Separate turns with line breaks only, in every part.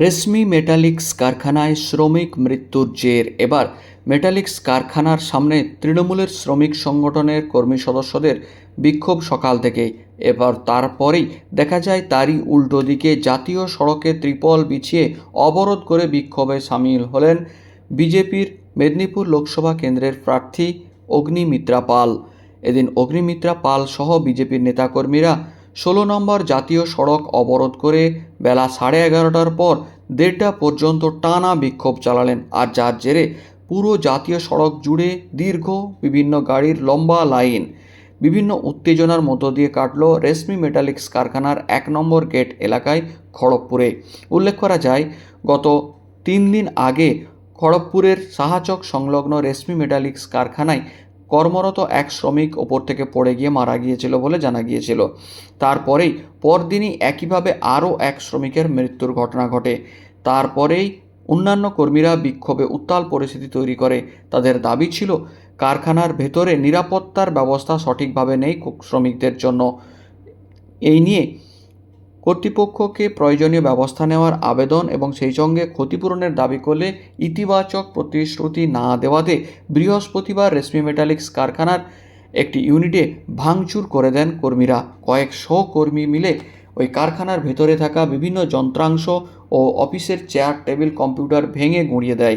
রেশমি metallics কারখানায় শ্রমিক মৃত্যুর জের। এবার মেটালিক্স কারখানার সামনে তৃণমূলের শ্রমিক সংগঠনের কর্মী সদস্যদের বিক্ষোভ সকাল থেকে এবার তারপরেই দেখা যায় তারই উল্টো দিকে জাতীয় সড়কে ত্রিপল বিছিয়ে অবরোধ করে বিক্ষোভে সামিল হলেন বিজেপির মেদিনীপুর লোকসভা কেন্দ্রের প্রার্থী অগ্নিমিত্রা পাল। এদিন অগ্নিমিত্রা পাল সহ বিজেপির নেতাকর্মীরা ষোলো নম্বর জাতীয় সড়ক অবরোধ করে বেলা সাড়ে এগারোটার পর দেড়টা পর্যন্ত টানা বিক্ষোভ চালালেন আর যার জেরে পুরো জাতীয় সড়ক জুড়ে দীর্ঘ বিভিন্ন গাড়ির লম্বা লাইন, বিভিন্ন উত্তেজনার মধ্য দিয়ে কাটল রেশমি মেটালিক্স কারখানার এক নম্বর গেট এলাকায় খড়গপুরে। উল্লেখ করা যায়, গত তিন দিন আগে খড়গপুরের সাহাচক সংলগ্ন রেশমি মেটালিক্স কারখানায় কর্মরত এক শ্রমিক ওপর থেকে পড়ে গিয়ে মারা গিয়েছিল বলে জানা গিয়েছিল। তারপরেই পরদিনই একইভাবে আরও এক শ্রমিকের মৃত্যুর ঘটনা ঘটে। তারপরেই অন্যান্য কর্মীরা বিক্ষোভে উত্তাল পরিস্থিতি তৈরি করে। তাদের দাবি ছিল, কারখানার ভেতরে নিরাপত্তার ব্যবস্থা সঠিকভাবে নেই শ্রমিকদের জন্য। এই নিয়ে কর্তৃপক্ষকে প্রয়োজনীয় ব্যবস্থা নেওয়ার আবেদন এবং সেই সঙ্গে ক্ষতিপূরণের দাবি করলে ইতিবাচক প্রতিশ্রুতি না দেওয়াতে বৃহস্পতিবার রেশমি মেটালিক্স কারখানার একটি ইউনিটে ভাঙচুর করে দেন কর্মীরা। কয়েকশো কর্মী মিলে ওই কারখানার ভেতরে থাকা বিভিন্ন যন্ত্রাংশ ও অফিসের চেয়ার, টেবিল, কম্পিউটার ভেঙে গুঁড়িয়ে দেয়।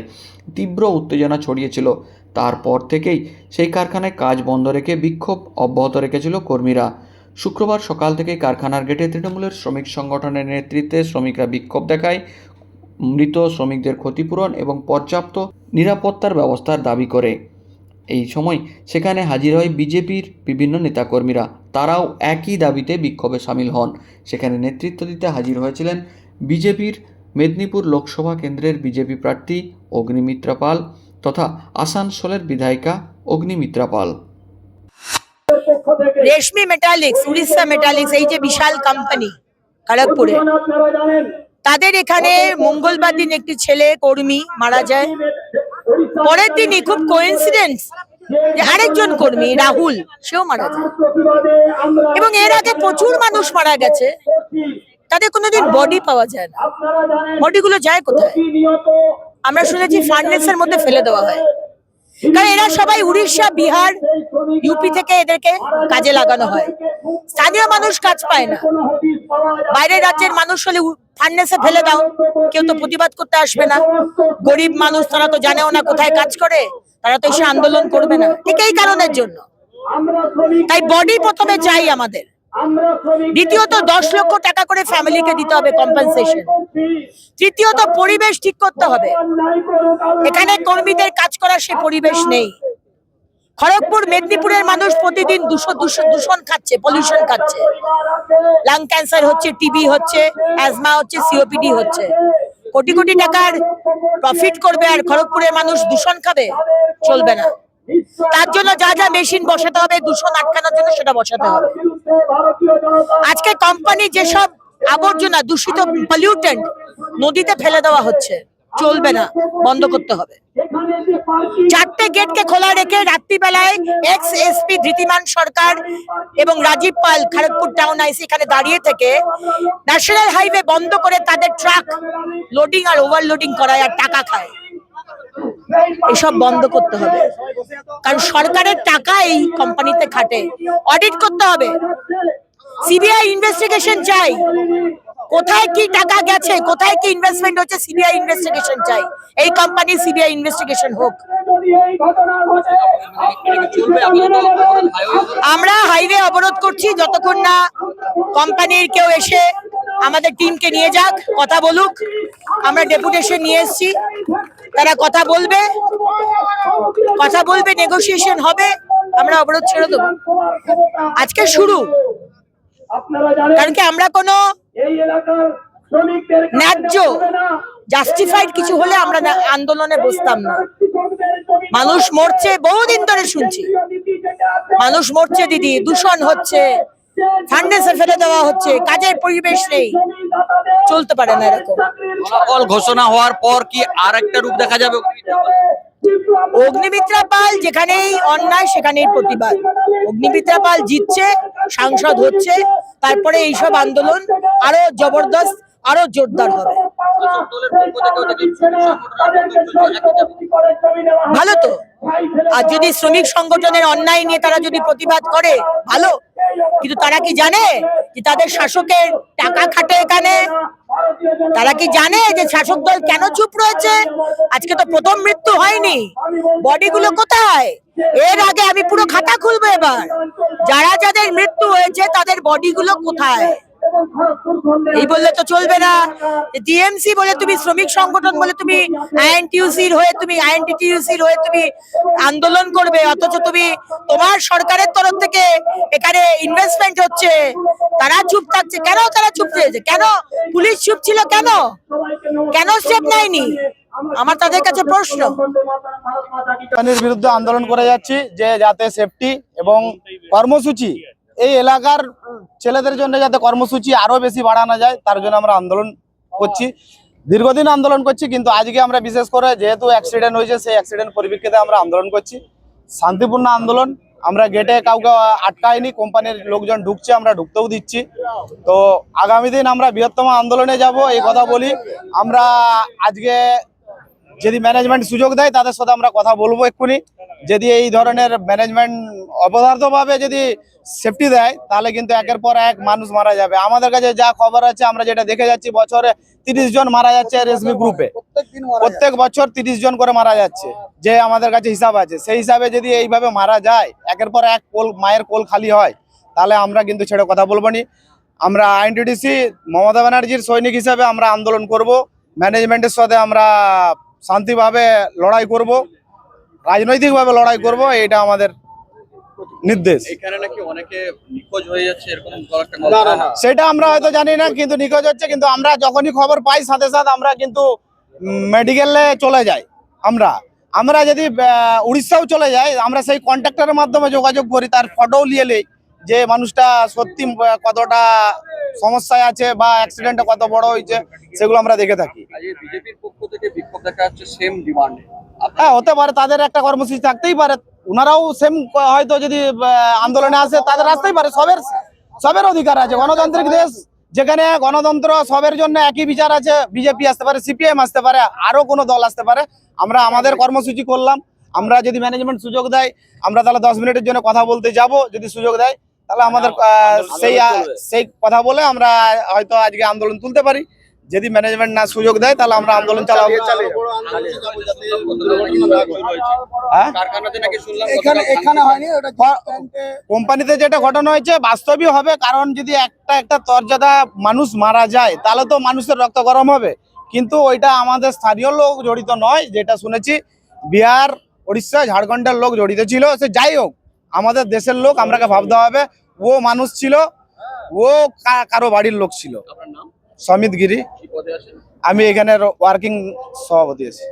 তীব্র উত্তেজনা ছড়িয়েছিল। তারপর থেকেই সেই কারখানায় কাজ বন্ধ রেখে বিক্ষোভ অব্যাহত রেখেছিল কর্মীরা। শুক্রবার সকাল থেকে কারখানার গেটে তৃণমূলের শ্রমিক সংগঠনের নেতৃত্বে শ্রমিকরা বিক্ষোভ দেখায়। মৃত শ্রমিকদের ক্ষতিপূরণ এবং পর্যাপ্ত নিরাপত্তার ব্যবস্থার দাবি করে। এই সময় সেখানে হাজির হয় বিজেপির বিভিন্ন নেতাকর্মীরা। তারাও একই দাবিতে বিক্ষোভে সামিল হন। সেখানে নেতৃত্ব দিতে হাজির হয়েছিলেন বিজেপির মেদিনীপুর লোকসভা কেন্দ্রের বিজেপি প্রার্থী অগ্নিমিত্রা পাল তথা আসানসোলের বিধায়িকা অগ্নিমিত্রা পাল।
রেশমি মেটালিক্স উড়িষ্যা মেটালিক্স এই যে বিশাল কোম্পানি খড়গপুরে। তাদের এখানে মঙ্গলবার দিন একটি ছেলে, কর্মী মারা যায়। পরের দিনই খুব কোইন্সিডেন্স আরেকজন কর্মী, রাহুল, সেও মারা যায়। এবং এর আগে প্রচুর মানুষ মারা গেছে। তাদের কোনোদিন বডি পাওয়া যায় না। বডিগুলো যায় কোথায়? আমরা শুনেছি ফার্নেসের মধ্যে ফেলে দেওয়া হয়। কারণ এরা সবাই উড়িষ্যা, বিহার, ইউপি থেকে এদেরকে কাজে লাগানো হয়। স্থানীয় মানুষ কাজ পায় না। বাইরের রাজ্যের মানুষ হলে ফার্নেসে ফেলে দাও। কেউ তো প্রতিবাদ করতে আসবে না। গরিব মানুষ, তারা তো জানেও না কোথায় কাজ করে। তারা তো এসে আন্দোলন করবে না। ঠিক এই কারণের জন্য। তাই বডি প্রথমে চাই আমাদের। দ্বিতীয়ত দশ লক্ষ টাকা করে ফ্যামিলিকে দিতে হবে কম্পেনসেশন তৃতীয়ত পরিবেশ ঠিক করতে হবে। এখানে কর্মীদের কাজ করার সে পরিবেশ নেই। খড়গপুর, মেদিনীপুরের মানুষ প্রতিদিন দুশো দুশো, দূষণ খাচ্ছে পলিউশন খাচ্ছে। লাং ক্যান্সার হচ্ছে টিবি হচ্ছে অ্যাজমা হচ্ছে সিওপিডি হচ্ছে। কোটি কোটি টাকার প্রফিট করবে আর খড়গপুরের মানুষ দূষণ খাবে, চলবে না। তার জন্য যা যা মেশিন বসাতে হবে, দূষণ আটকানোর জন্য সেটা বসাতে হবে। আজকে কোম্পানি যেসব আবর্জনা দূষিত পলিউটেন্ট নদীতে ফেলে দেওয়া হচ্ছে চলবে না বন্ধ করতে হবে। চারটে গেটকে খোলা রেখে রাত্রিবেলায় এক্স এসপি ধৃতিমান সরকার এবং রাজীব পাল খড়গপুর টাউন আইসি এখানে দাঁড়িয়ে থেকে ন্যাশনাল হাইওয়ে বন্ধ করে তাদের ট্রাক লোডিং আর ওভারলোডিং করায় আর টাকা খায়। এসব বন্ধ করতে হবে। কারণ সরকারের টাকা এই কোম্পানিতে খাটে। অডিট করতে হবে। সিবিআই ইনভেস্টিগেশন চাই। কোথায় কি টাকা গেছে, কোথায় কি ইনভেস্টমেন্ট হচ্ছে সিবিআই ইনভেস্টিগেশন চাই। এই কোম্পানি সিবিআই ইনভেস্টিগেশন হোক। আমরা হাইওয়ে অবরোধ করছি, যতক্ষণ না কোম্পানির কেউ এসে আমাদের টিমকে নিয়ে যাক, কথা বলুক। আমরা ডেপুটেশন নিয়ে এসেছি। তারা কথা বলবে। কথা বলবে নেগোসিয়েশন হবে। আমরা অবরোধ ছেড়ে দেবো। আজকে শুরু। কারণ কি আমরা কোনো ন্যায্য জাস্টিফাইড কিছু হলে আমরা আন্দোলনে বসতাম না। মানুষ মরছে, বহুদিন ধরে শুনছি। মানুষ মরছে, দিদি। দূষণ হচ্ছে। ফান্ডেসে ফেলে দেওয়া হচ্ছে কাজের পরিবেশ নেই। চলতে পারে না এরকম।
ফলাফল ঘোষণা হওয়ার পর কি আর একটা রূপ দেখা যাবে?
অগ্নিমিত্রা পাল যেখানেই অন্যায় সেখানেই প্রতিবাদ। অগ্নিমিত্রা পাল জিতছে সাংসদ হচ্ছে তারপরে এইসব আন্দোলন আরও জবরদস্ত আরও জোরদার হবে। ভালো তো। আর যদি শ্রমিক সংগঠনের অন্যায় নিয়ে তারা যদি প্রতিবাদ করে ভালো। কিন্তু তারা কি জানে যে তাদের শাসকের টাকা খাটে এখানে? তারা কি জানে যে শাসক দল কেন চুপ রয়েছে? আজকে তো প্রথম মৃত্যু হয়নি। বডিগুলো কোথায়? এর আগে আমি পুরো খাতা খুলবো এবার। যারা যাদের মৃত্যু হয়েছে তাদের বডিগুলো কোথায়? এই বললে তো চলবে না। টিএমসি বলে তুমি শ্রমিক সংগঠন বলে তুমি আইএনটিউসির হয়ে তুমি আইএনটিটিউসির হয়ে তুমি আন্দোলন করবে, অথচ তুমি তোমার সরকারের তরফ থেকে এখানে ইনভেস্টমেন্ট হচ্ছে। তারা চুপ থাকছে। কেন তারা চুপ রয়েছে? কেন? পুলিশ চুপ ছিল কেন? কেন স্টেপ নেয়নি? আমার তাদের কাছে প্রশ্ন।
বিরুদ্ধে আন্দোলন করে যাচ্ছি যে যাতে সেফটি এবং কর্মসূচি এই এলাকার ছেলেদের জন্য যাতে কর্মসূচি আরও বেশি বাড়ানো যায়, তার জন্য আমরা আন্দোলন করছি। দীর্ঘদিন আন্দোলন করছি, কিন্তু আজকে আমরা বিশেষ করে যেহেতু অ্যাক্সিডেন্ট হয়েছে, সেই অ্যাক্সিডেন্ট পরিপ্রেক্ষিতে আমরা আন্দোলন করছি। শান্তিপূর্ণ আন্দোলন, আমরা গেটে কাউকে আটকাইনি কোম্পানির লোকজন ঢুকছে, আমরা ঢুকতেও দিচ্ছি। তো আগামী দিন আমরা বৃহত্তম আন্দোলনে যাব, এই কথা বলি। আমরা আজকে যদি ম্যানেজমেন্ট সুযোগ দেয়, তাদের সাথে আমরা কথা বলব এক্ষুনি। যদি এই ধরনের ম্যানেজমেন্ট অপদার্থভাবে যদি সেফটি দেয় তাহলে কিন্তু একের পর এক মানুষ মারা যাবে। আমাদের কাছে যা খবর আছে আমরা যেটা দেখে যাচ্ছি বছরে তিরিশ জন মারা যাচ্ছে রেশমি গ্রুপে প্রত্যেক বছর তিরিশ জন করে মারা যাচ্ছে যে আমাদের কাছে হিসাব আছে। সেই হিসাবে যদি এইভাবে মারা যায় একের পর এক কোল মায়ের কোল খালি হয় তাহলে আমরা কিন্তু ছেড়ে কথা বলব নি। আমরা আইনটিডিসি মমতা ব্যানার্জির সৈনিক হিসাবে আমরা আন্দোলন করব। ম্যানেজমেন্টের সাথে আমরা শান্তিভাবে লড়াই করব। রাজনৈতিকভাবে লড়াই করব এটা আমাদের নির্দেশ।
এখানে নাকি অনেকে নিখোঁজ হয়ে যাচ্ছে এরকম
সেটা আমরা হয়তো জানি না কিন্তু নিখোঁজ হচ্ছে কিন্তু আমরা যখনই খবর পাই সাথে সাথে আমরা কিন্তু মেডিকেলে চলে যাই। আমরা আমরা যদি উড়িষ্যাও চলে যাই আমরা সেই কন্ট্রাক্টরের মাধ্যমে যোগাযোগ করি তার ফটোও নিয়ে নেই যে মানুষটা সত্যি কতটা সমস্যায় আছে বা অ্যাক্সিডেন্টটা কত বড় হয়েছে সেগুলো আমরা দেখে থাকি।
বিজেপির পক্ষ থেকে বিক্ষোভ দেখা যাচ্ছে সেম ডিমান্ডে
হ্যাঁ হতে পারে তাদের একটা কর্মসূচি থাকতেই পারে। ওনারাও সেম হয়তো যদি আন্দোলনে আসে তাদের আসতেই পারে। সবের সবের অধিকার আছে। গণতান্ত্রিক দেশ যেখানে গণতন্ত্র সবের জন্য একই বিচার আছে। বিজেপি আসতে পারে সিপিএম আসতে পারে আরও কোনো দল আসতে পারে। আমরা আমাদের কর্মসূচি করলাম। আমরা যদি ম্যানেজমেন্ট সুযোগ দেয় আমরা তাহলে দশ মিনিটের জন্য কথা বলতে যাব। যদি সুযোগ দেয় তাহলে আমাদের আহ, সেই সেই কথা বলে আমরা হয়তো আজকে আন্দোলন তুলতে পারি। যদি ম্যানেজমেন্ট না সুযোগ দেয় তাহলে আমরা আন্দোলন চালাবো। হ্যাঁ?
কারখানাতে নাকি শুনলাম
এখানে এখানে হয়নি ওটা
কোম্পানিতে যেটা ঘটনা হয়েছে বাস্তবই হবে কারণ যদি একটা একটা তর্যাদা মানুষ মারা যায় তাহলে তো মানুষের রক্ত গরম হবে। কিন্তু ওইটা আমাদের স্থানীয় লোক জড়িত নয় যেটা শুনেছি বিহার উড়িষ্যা ঝাড়খণ্ডের লোক জড়িত ছিল সে যাই হোক আমাদের দেশের লোক আমরাকে ভাবতে হবে ও মানুষ ছিল ও কারও বাড়ির লোক ছিল। সমিত গিরি। আমি এখানে ওয়ার্কিং সভাপতি আছি।